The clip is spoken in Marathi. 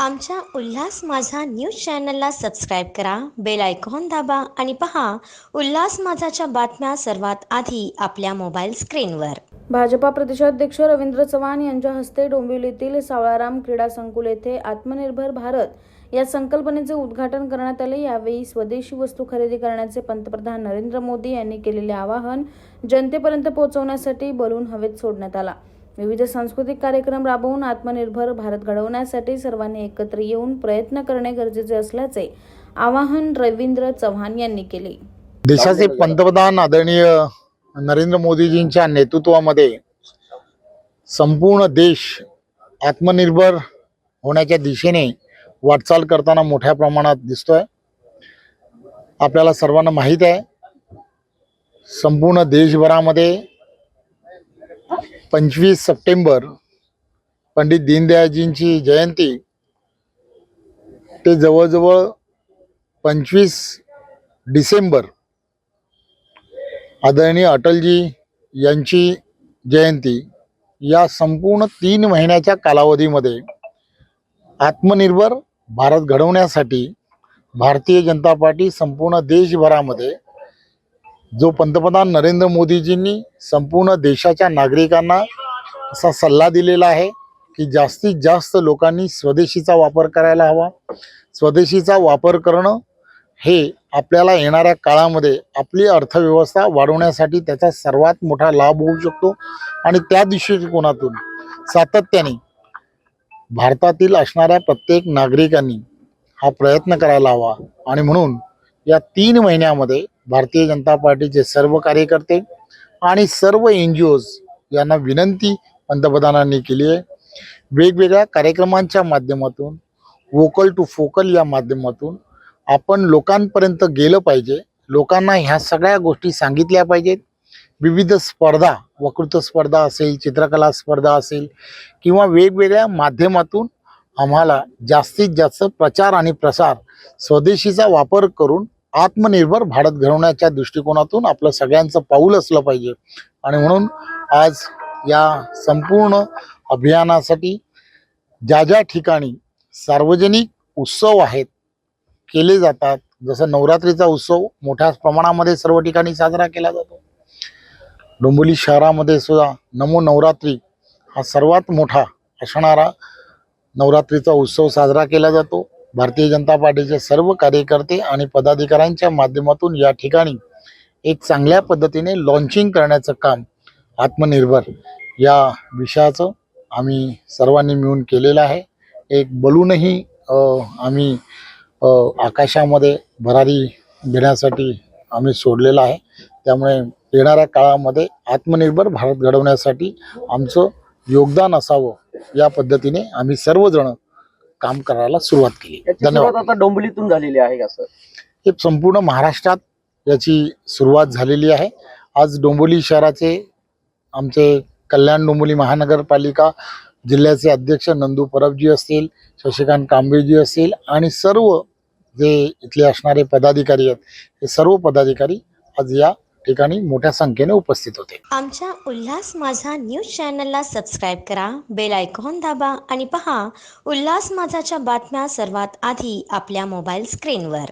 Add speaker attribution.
Speaker 1: आमच्या उल्हास माझा न्यूज चॅनलला सबस्क्राईब करा बेल आयकॉन दाबा आणि पहा उल्हास माझाच्या बातम्या सर्वात आधी आपल्या मोबाईल स्क्रीनवर.
Speaker 2: भाजपा प्रदेशाध्यक्ष रवींद्र चव्हाण यांच्या हस्ते डोंबिवलीतील सावळाराम क्रीडा संकुल येथे आत्मनिर्भर भारत या संकल्पनेचे उद्घाटन करण्यात आले. यावेळी स्वदेशी वस्तू खरेदी करण्याचे पंतप्रधान नरेंद्र मोदी यांनी केलेले आवाहन जनतेपर्यंत पोहोचवण्यासाठी बलून हवेत सोडण्यात आला. विविध सांस्कृतिक कार्यक्रम राबवून आत्मनिर्भर भारत घडवण्यासाठी सर्वांनी एकत्र येऊन प्रयत्न करणे गरजेचे असल्याचे आवाहन रवींद्र चव्हाण यांनी केले.
Speaker 3: देशाचे पंतप्रधान आदरणीय नरेंद्र मोदीजींच्या नेतृत्वामध्ये संपूर्ण देश आत्मनिर्भर होण्याच्या दिशेने वाटचाल करताना मोठ्या प्रमाणात दिसतोय. आपल्याला सर्वांना माहीत आहे संपूर्ण देशभरामध्ये पंचवीस सप्टेंबर पंडित दीनदयाळजींची जयंती. ते जवळजवळ पंचवीस डिसेंबर आदरणीय अटलजी यांची जयंती. या संपूर्ण तीन महिन्याच्या कालावधीमध्ये आत्मनिर्भर भारत घडवण्यासाठी भारतीय जनता पार्टी संपूर्ण देशभरामध्ये जो पंतप्रधान नरेंद्र मोदीजींनी संपूर्ण देशाच्या नागरिकांना असा सल्ला दिलेला आहे की जास्तीत जास्त लोकांनी स्वदेशीचा वापर करायला हवा. स्वदेशीचा वापर करणं हे आपल्याला येणाऱ्या काळामध्ये आपली अर्थव्यवस्था वाढवण्यासाठी त्याचा सर्वात मोठा लाभ होऊ शकतो. आणि त्या दृष्टिकोनातून सातत्याने भारतातील असणाऱ्या प्रत्येक नागरिकांनी हा प्रयत्न करायला हवा. आणि म्हणून या तीन महिन्यामध्ये भारतीय जनता पार्टीचे सर्व कार्यकर्ते आणि सर्व एन जी ओज यांना विनंती पंतप्रधानांनी केली आहे. वेगवेगळ्या कार्यक्रमांच्या माध्यमातून वोकल टू फोकल या माध्यमातून आपण लोकांपर्यंत गेलं पाहिजे. लोकांना ह्या सगळ्या गोष्टी सांगितल्या पाहिजेत. विविध स्पर्धा वक्तृत्व स्पर्धा असेल चित्रकला स्पर्धा असेल किंवा वेगवेगळ्या माध्यमातून आम्हाला जास्तीत जास्त प्रचार आणि प्रसार स्वदेशीचा वापर करून आत्मनिर्भर भारत घडवण्याच्या दृष्टिकोनातून आपलं सगळ्यांचं पाऊल असलं पाहिजे. आणि म्हणून आज या संपूर्ण अभियानासाठी ज्या ज्या ठिकाणी सार्वजनिक उत्सव आहेत केले जातात जसं नवरात्रीचा उत्सव मोठ्या प्रमाणामध्ये सर्व ठिकाणी साजरा केला जातो. डोंबिवली शहरामध्ये सुद्धा नमो नवरात्री हा सर्वात मोठा असणारा नवरात्रीचा उत्सव साजरा केला जातो. भारतीय जनता पार्टीचे सर्व कार्यकर्ते आणि पदाधिकाऱ्यांच्या माध्यमातून या ठिकाणी एक चांगल्या पद्धतीने लॉन्चिंग करण्याचं काम आत्मनिर्भर या विषयाचं आम्ही सर्वांनी मिळून केलेलं आहे. एक बलूनही आम्ही आकाशामध्ये भरारी घेण्यासाठी आम्ही सोडलेला आहे. त्यामुळे येणाऱ्या काळामध्ये आत्मनिर्भर भारत घडवण्यासाठी आमचं योगदान असावं या पद्धतीने आम्ही सर्वजण काम करायला सुरुवात केली. धन्यवाद.
Speaker 4: आता डोंबिवलीतून झालेली आहे का सर?
Speaker 3: हे संपूर्ण महाराष्ट्रात याची सुरुवात झालेली आहे. आज डोंबिवली शहराचे आमचे कल्याण डोंबिवली महानगरपालिका जिल्ह्याचे अध्यक्ष नंदू परबजी असतील शशिकांत कांबळेजी असतील आणि सर्व जे इथले असणारे पदाधिकारी आहेत हे सर्व पदाधिकारी आज या ठिकाणी मोठ्या संख्येने उपस्थित होते.
Speaker 1: आमच्या उल्हास माझा न्यूज चॅनलला सबस्क्राईब करा बेल आयकॉन दाबा आणि पहा उल्हास माझाच्या बातम्या सर्वात आधी आपल्या मोबाईल स्क्रीनवर.